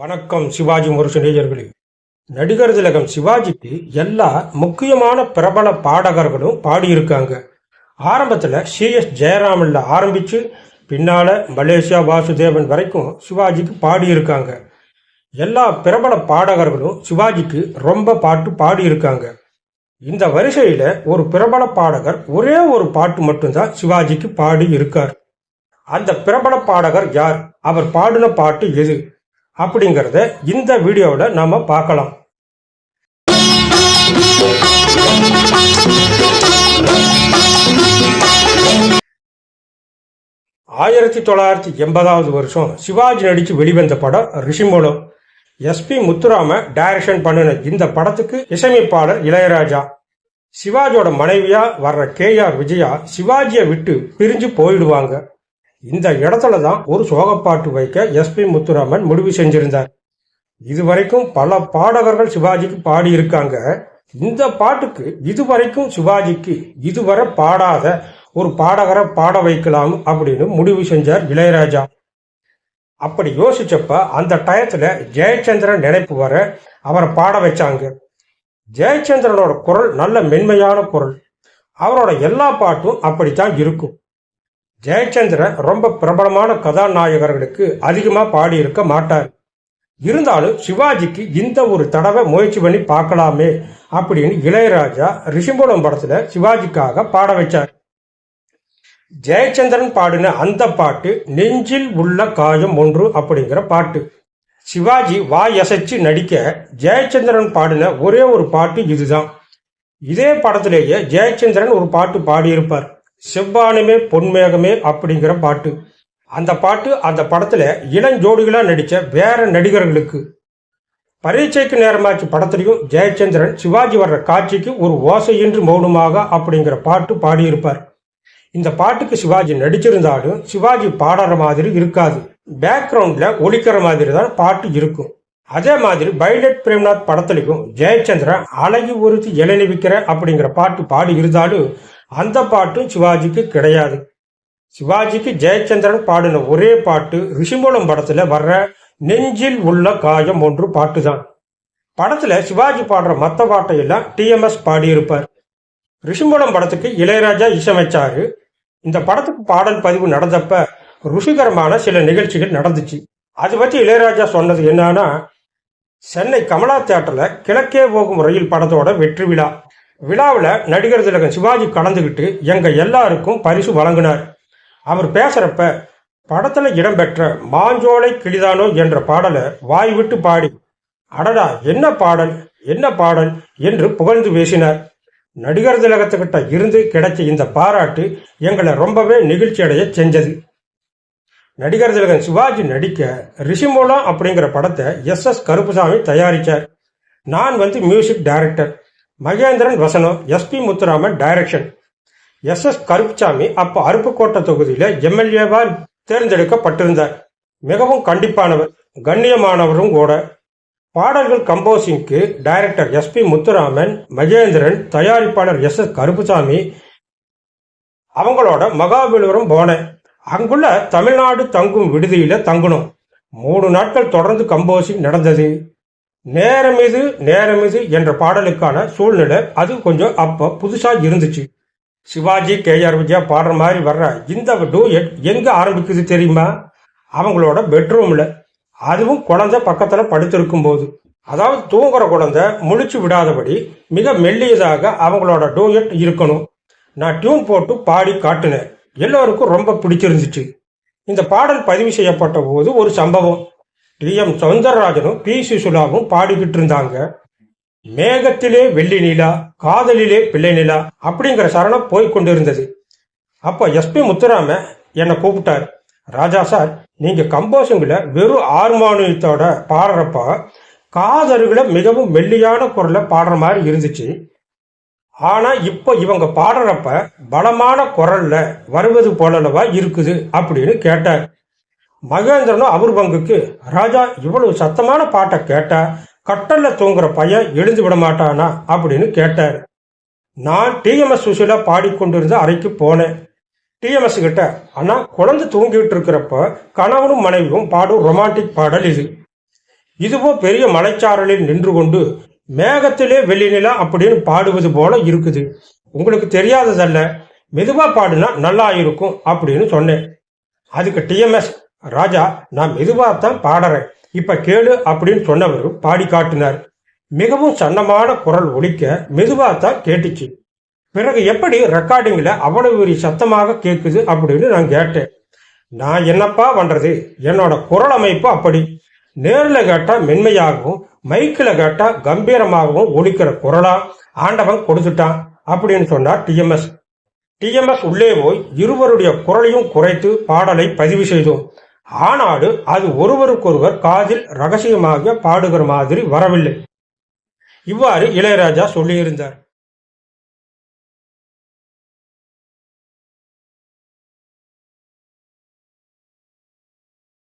வணக்கம் சிவாஜி முரசு நேயர்களே. நடிகர் திலகம் சிவாஜிக்கு எல்லா முக்கியமான பிரபல பாடகர்களும் பாடியிருக்காங்க. ஆரம்பத்தில் சிஎஸ் ஜெயராமன்ல ஆரம்பித்து பின்னால் மலேசியா வாசுதேவன் வரைக்கும் சிவாஜிக்கு பாடியிருக்காங்க. எல்லா பிரபல பாடகர்களும் சிவாஜிக்கு ரொம்ப பாட்டு பாடியிருக்காங்க. இந்த வரிசையில் ஒரு பிரபல பாடகர் ஒரே ஒரு பாட்டு மட்டும்தான் சிவாஜிக்கு பாடி இருக்கார் அந்த பிரபல பாடகர் யார்? அவர் பாடின பாட்டு எது? அப்படிங்கிறத இந்த வீடியோவில் நாம பார்க்கலாம். ஆயிரத்தி தொள்ளாயிரத்தி எண்பதாவது வருஷம் சிவாஜி நடிச்சு வெளிவந்த படம் ரிஷிமூலம் எஸ்பி முத்துராம டைரக்ஷன் பண்ணின இந்த படத்துக்கு இசையமைப்பாளர் இளையராஜா. சிவாஜியோட மனைவியா வர்ற கே ஆர் விஜயா சிவாஜியை விட்டு பிரிஞ்சு போயிடுவாங்க. இந்த இடத்துல தான் ஒரு சோகப்பாட்டு வைக்க எஸ்பி முத்துராமன் முடிவு செஞ்சிருந்தார். இதுவரைக்கும் பல பாடகர்கள் சிவாஜிக்கு பாடியிருக்காங்க. இந்த பாட்டுக்கு இதுவரைக்கும் சிவாஜிக்கு இதுவரை பாடாத ஒரு பாடகரை பாட வைக்கலாம் அப்படின்னு முடிவு செஞ்சார் இளையராஜா. அப்படி யோசிச்சப்ப அந்த டயத்துல ஜெயச்சந்திரன் நினைப்பு வர அவரை பாட வச்சாங்க. ஜெயச்சந்திரனோட குரல் நல்ல மென்மையான குரல். அவரோட எல்லா பாட்டும் அப்படித்தான் இருக்கும். ஜெயச்சந்திரன் ரொம்ப பிரபலமான கதாநாயகர்களுக்கு அதிகமாக பாடியிருக்க மாட்டார். இருந்தாலும் சிவாஜிக்கு இந்த ஒரு தடவை முயற்சி பண்ணி பார்க்கலாமே அப்படின்னு இளையராஜா ரிஷிம்புலம் படத்தில் சிவாஜிக்காக பாட வச்சார். ஜெயச்சந்திரன் பாடின அந்த பாட்டு நெஞ்சில் உள்ள காயம் ஒன்று அப்படிங்கிற பாட்டு. சிவாஜி வாய் அசைச்சு நடிக்க ஜெயச்சந்திரன் பாடின ஒரே ஒரு பாட்டு இதுதான். இதே படத்திலேயே ஜெயச்சந்திரன் ஒரு பாட்டு பாடியிருப்பார். செவ்வானமே பொன்மேகமே அப்படிங்கிற பாட்டு. அந்த பாட்டு அந்த படத்தில் இளஞ்சோடிகளாக நடித்த வேற நடிகர்களுக்கு. பரீட்சைக்கு நேரமாச்சு படத்திலையும் ஜெயச்சந்திரன் சிவாஜி வர்ற காட்சிக்கு ஒரு ஓசையின்றி மௌனமாக அப்படிங்கிற பாட்டு பாடியிருப்பார். இந்த பாட்டுக்கு சிவாஜி நடிச்சிருந்தாலும் சிவாஜி பாடுற மாதிரி இருக்காது. பேக்ரவுண்ட்ல ஒழிக்கிற மாதிரி தான் பாட்டு இருக்கும். அதே மாதிரி பைலட் பிரேம்நாத் படத்திலையும் ஜெயச்சந்திரன் அழகி ஒருத்தி இளநிவிக்கிற அப்படிங்கிற பாட்டு பாடி இருந்தாலும் அந்த பாட்டும் சிவாஜிக்கு கிடையாது. சிவாஜிக்கு ஜெயச்சந்திரன் பாடின ஒரே பாட்டு ரிஷிமூலம் படத்துல வர்ற நெஞ்சில் உள்ள காயம் ஒன்று பாட்டு தான் படத்துல சிவாஜி பாடுற மற்ற பாட்டையெல்லாம் டிஎம்எஸ் பாடியிருப்பார். ரிஷிமூலம் படத்துக்கு இளையராஜா இசையமைச்சாரு. இந்த படத்துக்கு பாடல் பதிவு நடந்தப்ப ருசிகரமான சில நிகழ்ச்சிகள் நடந்துச்சு. அது பற்றி இளையராஜா சொன்னது என்னன்னா சென்னை கமலா தேட்டரில் கிழக்கே போகும் ரயில் படத்தோட வெற்றி விழா. விழாவில் நடிகர் திலகம் சிவாஜி கலந்துக்கிட்டு எங்கள் எல்லாருக்கும் பரிசு வழங்கினார். அவர் பேசுகிறப்ப படத்தில் இடம்பெற்ற மாஞ்சோலை கிளிதானோ என்ற பாடலை வாய் விட்டு பாடி அடடா என்ன பாடல் என்ன பாடல் என்று புகழ்ந்து பேசினார். நடிகர் திலகத்துக்கிட்ட இருந்து கிடைச்ச இந்த பாராட்டு எங்களை ரொம்பவே நெகிழ்ச்சி அடைய செஞ்சது. நடிகர் திலகன் சிவாஜி நடிக்க ரிஷிமூலம் அப்படிங்கிற படத்தை எஸ் எஸ் கருப்புசாமி தயாரித்தார் நான் வந்து மியூசிக் டைரக்டர். மகேந்திரன் வசனம் SP Muthuraman direction S S Karuppusamy அப்போ அருப்புக்கோட்டை தொகுதியில எம்எல்ஏவால் தேர்ந்தெடுக்கப்பட்டிருந்தார். மிகவும் கண்டிப்பானவர் கண்ணியமானவரும் கூட. பாடல்கள் கம்போசிங்க்கு டைரக்டர் எஸ்பி முத்துராமன் மகேந்திரன் தயாரிப்பாளர் எஸ் எஸ் கருப்புசாமி அவங்களோட மகாபலிபுரம் போனேன். அங்குள்ள தமிழ்நாடு தங்கும் விடுதியில தங்கணும். மூணு நாட்கள் தொடர்ந்து கம்போசிங் நடந்தது. நேரம் இது நேரம் இது என்ற பாடலுக்கான சூழ்நிலை அது கொஞ்சம் அப்போ புதுசாக இருந்துச்சு. சிவாஜி கே ஆர் விஜயா பாடுற மாதிரி வர்ற இந்த டூயட் எங்கே ஆரம்பிக்குது தெரியுமா? அவங்களோட பெட்ரூமில். அதுவும் குழந்தை பக்கத்தில் படுத்திருக்கும் போது. அதாவது தூங்குற குழந்தை முழிச்சு விடாதபடி மிக மெல்லியதாக அவங்களோட டூயட் இருக்கணும். நான் டியூன் போட்டு பாடி காட்டினேன். எல்லோருக்கும் ரொம்ப பிடிச்சிருந்துச்சு. இந்த பாடல் பதிவு செய்யப்பட்ட போது ஒரு சம்பவம். டி எம் சௌந்தரராஜனும் பி சுசுலாவும் பாடிக்கிட்டு இருந்தாங்க மேகத்திலே வெள்ளி நிலா காதலிலே பிள்ளை நிலா அப்படிங்கிற சரணம் போய் கொண்டிருந்தது. அப்போ எஸ்பி முத்துராம என்னை கூப்பிட்டார். ராஜா சார் நீங்க கம்போசிங்ல வெறும் ஆர்மானியத்தோட பாடுறப்ப காதருகளை மிகவும் மெல்லியான குரல்ல பாடுற மாதிரி இருந்துச்சு. ஆனா இப்போ இவங்க பாடுறப்ப பலமான குரல்ல வருவது போலவா இருக்குது அப்படின்னு கேட்டார். மகேந்திரனும் அவர் பங்குக்கு ராஜா இவ்வளவு சத்தமான பாட்டை கேட்டா கட்டல்ல தூங்குற பையன் எழுந்து விட மாட்டானா? அப்படின்னு கேட்டார். நான் டிஎம்எஸ் சுஷிலா பாடிக்கொண்டிருந்த அறைக்கு போனேன். டிஎம்எஸ் கிட்ட ஆனா குழந்தை தூங்கிட்டு இருக்கிறப்ப கணவனும் மனைவியும் பாடும் ரொமான்டிக் பாடல் இது. இதுவோ பெரிய மலைச்சாரலில் நின்று கொண்டு மேகத்திலே வெள்ளிநிலா அப்படின்னு பாடுவது போல இருக்குது. உங்களுக்கு தெரியாததல்ல மெதுவா பாடுனா நல்லா இருக்கும் அப்படின்னு சொன்னேன். அதுக்கு டிஎம்எஸ் ராஜா நான் மெதுவாத்தான் பாடுறேன். இப்ப கேளு அப்படின்னு சொன்னவர் பாடி காட்டினார். மிகவும் சன்னமான குரல் ஒலிக்க மெதுவாத்தான் கேட்டுச்சு. பிறகு எப்படி ரெக்கார்டிங்கில் அவ்வளவு ஒரு சத்தமாக கேட்குது அப்படின்னு நான் கேட்டேன். நான் என்னப்பா பண்ணுறது என்னோட குரல் அமைப்பு அப்படி. நேரில் கேட்டால் மென்மையாகவும் மைக்கில் கேட்டால் கம்பீரமாகவும் ஒலிக்கிற குரலா? ஆண்டவன் கொடுத்துட்டான் அப்படின்னு சொன்னார் டிஎம்எஸ் டிஎம்எஸ் உள்ளே போய் இருவருடைய குரலையும் குறைத்து பாடலை பதிவு செய்தோம். ஆனாடு அது ஒருவருக்கொருவர் காதில் ரகசியமாக பாடுகிற மாதிரி வரவில்லை. இவ்வாறு இளையராஜா சொல்லியிருந்தார்.